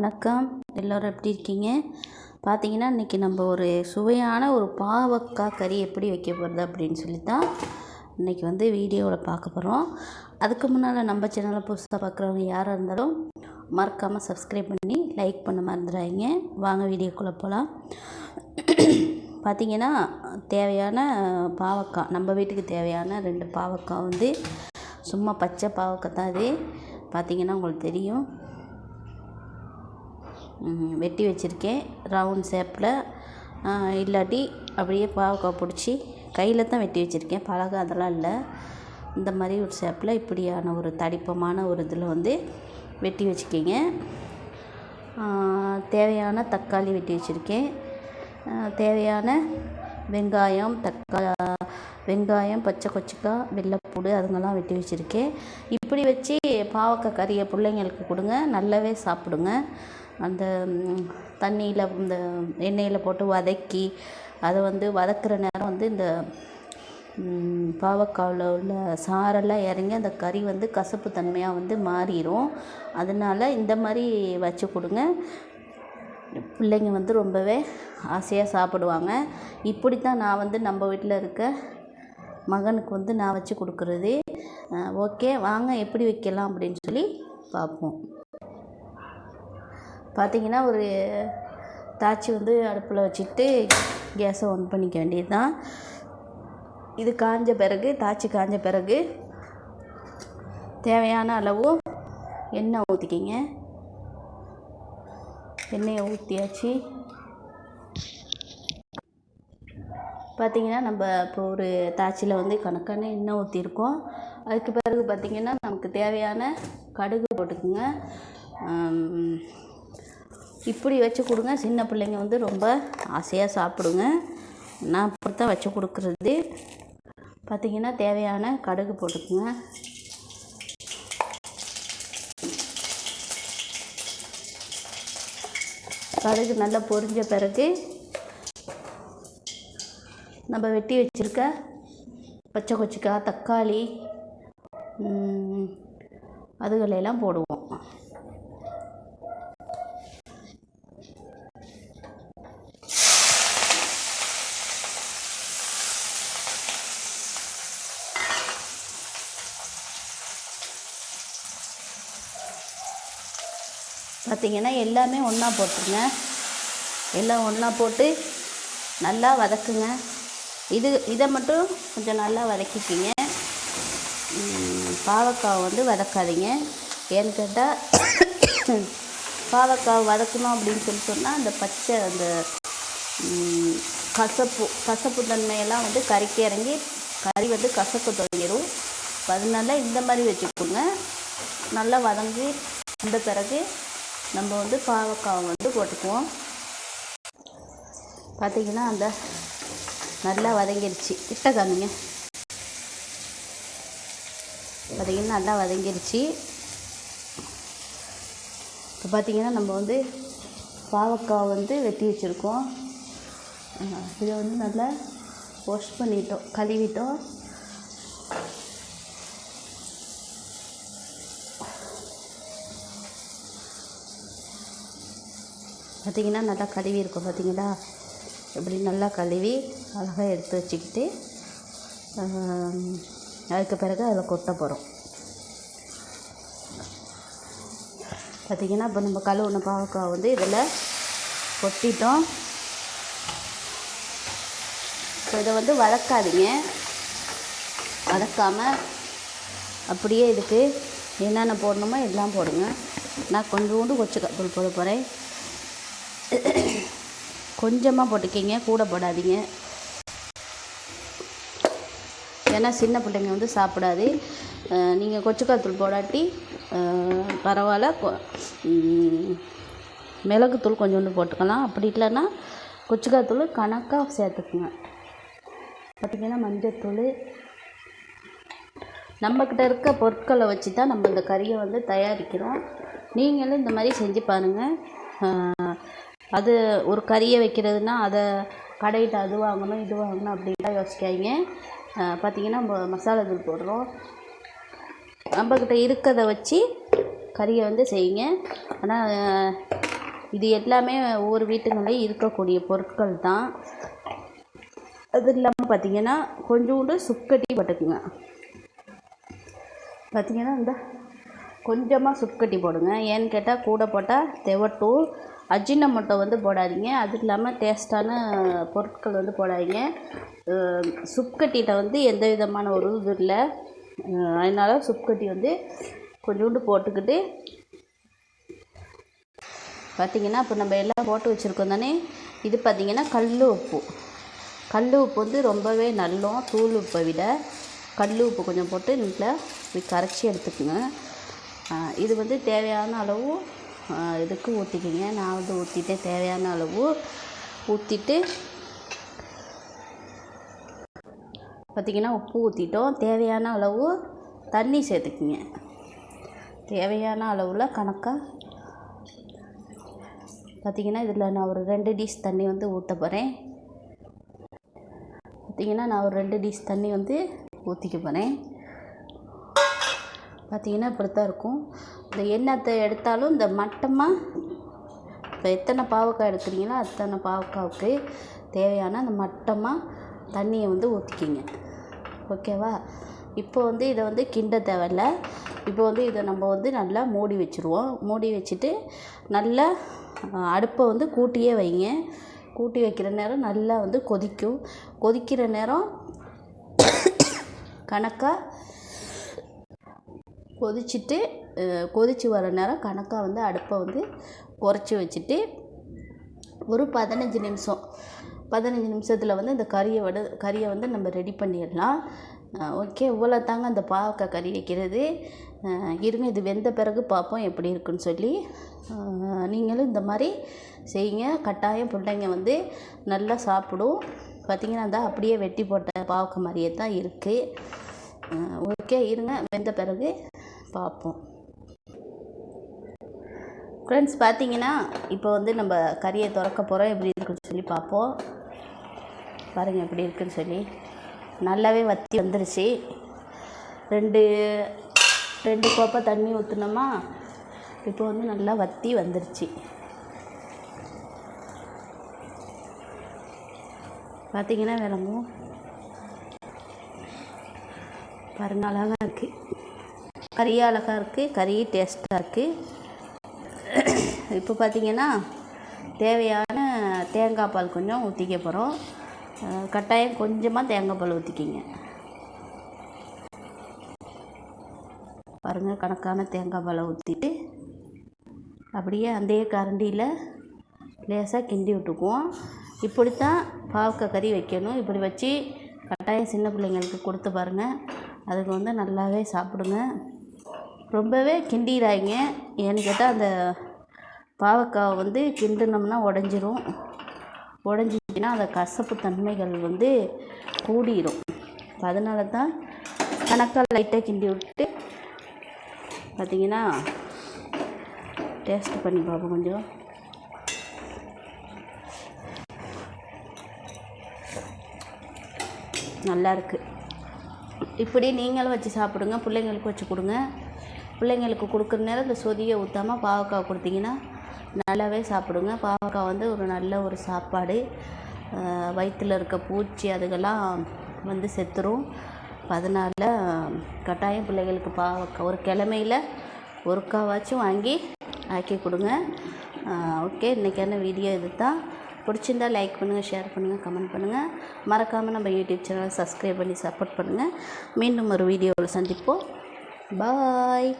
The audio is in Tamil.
வணக்கம். எல்லோரும் எப்படி இருக்கீங்க? பார்த்தீங்கன்னா இன்றைக்கி நம்ம ஒரு சுவையான ஒரு பாவக்காய் கறி எப்படி வைக்க போகிறது அப்படின்னு சொல்லி தான் இன்றைக்கி வந்து வீடியோவில் பார்க்க போகிறோம் அதுக்கு முன்னால் நம்ம சேனலை புதுசாக பார்க்குறவங்க யாராக இருந்தாலும் மறக்காமல் சப்ஸ்கிரைப் பண்ணி லைக் பண்ண மறந்துடாதீங்க. வாங்க வீடியோக்குள்ளே போகலாம் பார்த்திங்கன்னா தேவையான பாவக்காய் நம்ம வீட்டுக்கு தேவையான ரெண்டு பாவக்காய் வந்து சும்மா பச்சை பாவக்காய் தான் இது. பார்த்தீங்கன்னா உங்களுக்கு தெரியும். வெட்டி வச்சுருக்கேன். ரவுண்ட் ஷேப்பில் இல்லாட்டி அப்படியே பாவக்காய் பிடிச்சி கையில் தான் வெட்டி வச்சுருக்கேன். பலகை அதெல்லாம் இல்லை. இந்த மாதிரி ஒரு ஷேப்பில் இப்படியான ஒரு தடிப்பமான ஒரு இதில் வந்து வெட்டி வச்சுக்கிங்க தேவையான தக்காளி வெட்டி வச்சுருக்கேன். தேவையான வெங்காயம் தக்கா வெங்காயம் பச்சை கொச்சிக்காய் வெள்ளைப்பூடு அதுங்கெல்லாம் வெட்டி வச்சுருக்கேன். இப்படி வச்சு பாவக்காய் கறியை பிள்ளைங்களுக்கு கொடுங்க. நல்லாவே சாப்பிடுங்க. அந்த தண்ணியில் இந்த எண்ணெயில் போட்டு வதக்கி அதை வந்து வதக்குற நேரம் வந்து இந்த பாவக்காவில் உள்ள சாரெல்லாம் இறங்கி அந்த கறி வந்து கசப்பு தன்மையாக வந்து மாறிடும் அதனால இந்த மாதிரி வச்சு கொடுங்க. பிள்ளைங்க வந்து ரொம்பவே ஆசையாக சாப்பிடுவாங்க. இப்படி தான் நான் வந்து நம்ம வீட்டில் இருக்க மகனுக்கு வந்து நான் வச்சு கொடுக்குறது. ஓகே வாங்க எப்படி வைக்கலாம் அப்படின்னு சொல்லி பார்ப்போம். பார்த்திங்கன்னா ஒரு தாச்சி வந்து அடுப்பில் வச்சுட்டு கேஸை ஆன் பண்ணிக்க வேண்டியது தான் இது காஞ்ச பிறகு தாச்சி காஞ்ச பிறகு தேவையான அளவு எண்ணெய் ஊற்றிக்கிங்க எண்ணெயை ஊற்றியாச்சு பார்த்தீங்கன்னா நம்ம இப்போ ஒரு தாச்சியில் வந்து கணக்கான எண்ணெய் ஊற்றிருக்கோம் அதுக்கு பிறகு பார்த்திங்கன்னா நமக்கு தேவையான கடுகு போட்டுக்குங்க. இப்படி வச்சு கொடுங்க. சின்ன பிள்ளைங்க வந்து ரொம்ப ஆசையாக சாப்பிடுங்க. நான் அப்படி தான் வச்சு கொடுக்குறது. பார்த்திங்கன்னா தேவையான கடுகு போட்டுக்குங்க. கடுகு நல்லா பொரிஞ்ச பிறகு நம்ம வெட்டி வச்சுருக்க பச்சை கொச்சிக்காய் தக்காளி அதுகளையெல்லாம் அதுகளெல்லாம் போடுவோம். பார்த்தீங்கன்னா எல்லாமே ஒன்றா போட்டுருங்க. எல்லாம் ஒன்றா போட்டு நல்லா வதக்குங்க. இது இதை மட்டும் கொஞ்சம் நல்லா வதக்கிக்கிங்க. பாவக்காவை பாவக்காய் வந்து வதக்காதீங்க. ஏன்னு கேட்டால் பாவக்காய் வதக்கணும் அப்படின்னு சொல்லி சொன்னால் அந்த பச்சை அந்த கசப்பு கசப்பு தன்மையெல்லாம் வந்து கறிக்கு இறங்கி கறி வந்து கசக்க தொடங்கிடும் அதனால இந்த மாதிரி வச்சுக்கோங்க. நல்லா வதங்கி வந்த பிறகு நம்ம வந்து பாவக்காவை வந்து போட்டுக்குவோம். பார்த்தீங்கன்னா அந்த நல்லா வதங்கிருச்சு. கிட்ட காமிங்க. பார்த்திங்கன்னா நல்லா வதங்கிருச்சு. இப்போ பார்த்திங்கன்னா நம்ம வந்து பாவக்காய் வந்து வெட்டி வச்சுருக்கோம். இதை வந்து நல்லா வாஷ் பண்ணிட்டோம் கழுவிட்டோம். பார்த்திங்கன்னா நல்லா கழுவி இருக்கும் பார்த்திங்களா? இப்படி நல்லா கழுவி அழகாக எடுத்து வச்சுக்கிட்டு அதுக்கு பிறகு அதில் கொட்ட போகிறோம் பார்த்திங்கன்னா இப்போ நம்ம கழுவுன பாவக்காய் வந்து இதில் கொட்டிட்டோம். இப்போ இதை வந்து வளர்க்காதீங்க. வளர்க்காமல் அப்படியே இதுக்கு என்னென்ன போடணுமோ எல்லாம் போடுங்க. நான் கொஞ்சோண்டு கொச்சக்காய் தூள் போட போகிறேன் கொஞ்சமாக போட்டுக்கிங்க கூட போடாதீங்க. ஏன்னா சின்ன பிள்ளைங்க வந்து சாப்பிடாது. நீங்கள் கொச்சுக்காத்தூள் போடாட்டி பரவாயில்ல மிளகுத்தூள் கொஞ்சோண்டு போட்டுக்கலாம். அப்படி இல்லைன்னா கொச்சுக்காத்தூள் கணக்காக சேர்த்துக்குங்க. பார்த்திங்கன்னா மஞ்சத்தூள். நம்மக்கிட்ட இருக்க பொருட்களை வச்சு தான் நம்ம இந்த கறியை வந்து தயாரிக்கிறோம். நீங்களும் இந்த மாதிரி செஞ்சு பாருங்கள் அது ஒரு கறியை வைக்கிறதுனா அதை கடையிட்ட அது வாங்கணும் இது வாங்கணும் அப்படின்லாம் யோசிக்காதீங்க. பார்த்தீங்கன்னா நம்ம மசாலா தூள் போடுறோம். நம்மக்கிட்ட இருக்கிறத வச்சு கறியை வந்து செய்யுங்க. ஆனால் இது எல்லாமே ஒவ்வொரு வீட்டுங்களையும் இருக்கக்கூடிய பொருட்கள் தான். அது இல்லாமல் பார்த்தீங்கன்னா கொஞ்சோண்டு சுக்கட்டி போட்டுக்குங்க. பார்த்தீங்கன்னா இந்த கொஞ்சமாக சுக்கட்டி போடுங்க. ஏன்னு கேட்டால் கூட போட்டால் தெவட்டும் அஜினமோட்டோ வந்து போடாதீங்க. அது இல்லாமல் டேஸ்ட்டான பொருட்கள் வந்து போடாதீங்க. சுப்கட்டியில் வந்து எந்த விதமான ஒரு இது இல்லை. அதனால் சுப்கட்டி வந்து கொஞ்சோண்டு போட்டுக்கிட்டு பார்த்திங்கன்னா இப்போ நம்ம எல்லாம் போட்டு வச்சுருக்கோம் தானே? இது பார்த்திங்கன்னா கல் உப்பு. கல் உப்பு வந்து ரொம்பவே நல்லோம். தூள் உப்பை விட கல் உப்பு கொஞ்சம் போட்டு நீட்டில் இப்படி கரைச்சி எடுத்துக்கோங்க. இது வந்து தேவையான அளவு இதுக்கு ஊற்றிக்கிங்க நான் வந்து ஊற்றிட்டேன் தேவையான அளவு ஊற்றிட்டு பார்த்திங்கன்னா உப்பு ஊற்றிட்டோம் தேவையான அளவு தண்ணி சேர்த்துக்குங்க. தேவையான அளவில் கணக்காக பார்த்திங்கன்னா இதில் நான் ஒரு ரெண்டு டிஷ் தண்ணி வந்து ஊற்ற போகிறேன் பார்த்திங்கன்னா நான் ஒரு ரெண்டு டிஷ் தண்ணி வந்து ஊற்றிக்க போகிறேன் பார்த்திங்கன்னா இப்படித்தான் இருக்கும். இந்த எண்ணத்தை எடுத்தாலும் இந்த மட்டமாக இப்போ எத்தனை பாவக்காய் எடுக்கிறீங்களோ அத்தனை பாவக்காவுக்கு தேவையான அந்த மட்டமாக தண்ணியை வந்து ஊற்றிக்கிங்க ஓகேவா? இப்போ வந்து இதை வந்து கிண்ட தேவையில்ல. இப்போ வந்து இதை நம்ம வந்து நல்லா மூடி வச்சுருவோம். மூடி வச்சுட்டு நல்லா அடுப்பை வந்து கூட்டியே வைங்க. கூட்டி வைக்கிற நேரம் நல்லா வந்து கொதிக்கும். கொதிக்கிற நேரம் கணக்காக கொதிச்சுட்டு கொதித்து வர நேரம் கணக்காக வந்து அடுப்பை வந்து குறைச்சி வச்சுட்டு ஒரு பதினஞ்சு நிமிஷம் பதினஞ்சு நிமிஷத்தில் வந்து இந்த கறியை விட கறியை வந்து நம்ம ரெடி பண்ணிடலாம். ஓகே இவ்வளோ தாங்க அந்த பாவக்காய் கறி வைக்கிறது. இருங்க இது வெந்த பிறகு பார்ப்போம் எப்படி இருக்குன்னு சொல்லி. நீங்களும் இந்த மாதிரி செய்யுங்க. கட்டாயம் பிள்ளைங்க வந்து நல்லா சாப்பிடும். பார்த்திங்கன்னா அந்த அப்படியே வெட்டி போட்ட பாவக்காய் மாதிரியே தான் இருக்குது ஓகே இருங்க வெந்த பிறகு பார்ப்போம். ஃப்ரெண்ட்ஸ் பார்த்தீங்கன்னா இப்போ வந்து நம்ம கறியை திறக்க போகிறோம் எப்படி இருக்குன்னு சொல்லி பார்ப்போம். பாருங்கள் எப்படி இருக்குன்னு சொல்லி. நல்லாவே வற்றி வந்துருச்சு. ரெண்டு ரெண்டு கோப்பை தண்ணி ஊற்றுனோமா இப்போ வந்து நல்லா வற்றி வந்துருச்சு. பார்த்தீங்கன்னா விளங்கும் பாருங்க அழகாக இருக்குது கறி அழகாக இருக்குது கறி டேஸ்ட்டாக இருக்குது இப்போ பார்த்திங்கன்னா தேவையான தேங்காய் பால் கொஞ்சம் ஊற்றிக்க போகிறோம் கட்டாயம் கொஞ்சமாக தேங்காய் பால் ஊற்றிக்கிங்க பாருங்கள் கணக்கான தேங்காய் பாலை ஊற்றிட்டு அப்படியே அந்த கரண்டியில் லேசாக கிண்டி விட்டுக்குவோம். இப்படித்தான் பாவக்காய் கறி வைக்கணும். இப்படி வச்சு கட்டாயம் சின்ன பிள்ளைங்களுக்கு கொடுத்து பாருங்கள் அதுக்கு வந்து நல்லாவே சாப்பிடுங்க. ரொம்பவே கிண்டிடாதீங்க. ஏன்னு கேட்டால் அந்த பாவக்காவை வந்து கிண்டினோம்னா உடஞ்சிரும். உடஞ்சிச்சின்னா அந்த கசப்பு தன்மைகள் வந்து கூடிரும். அதனால தான் கணக்காக லைட்டாக கிண்டி விட்டு பார்த்திங்கன்னா டேஸ்ட் பண்ணி பார்ப்போம் கொஞ்சம். நல்லா இருக்குது இப்படி நீங்களும் வச்சு சாப்பிடுங்க பிள்ளைங்களுக்கு வச்சு கொடுங்க. பிள்ளைங்களுக்கு கொடுக்குற நேரம் இந்த சொதியை ஊற்றாமல் பாவக்காய் கொடுத்தீங்கன்னா நல்லாவே சாப்பிடுங்க. பாவக்காய் வந்து ஒரு நல்ல ஒரு சாப்பாடு. வயிற்றில் இருக்க பூச்சி அதுக்கெல்லாம் வந்து செத்துரும். அதனால் கட்டாயம் பிள்ளைகளுக்கு பாவக்காய் ஒரு கிழமையில் ஒருக்காவாச்சும் வாங்கி ஆக்கி கொடுங்க. ஓகே இன்றைக்கான வீடியோ இது தான் பிடிச்சிருந்தா லைக் பண்ணுங்கள் ஷேர் பண்ணுங்கள் கமெண்ட் பண்ணுங்கள் மறக்காமல் நம்ம யூடியூப் சேனலை சப்ஸ்கிரைப் பண்ணி சப்போர்ட் பண்ணுங்கள் மீண்டும் ஒரு வீடியோவில் சந்திப்போம். பாய்.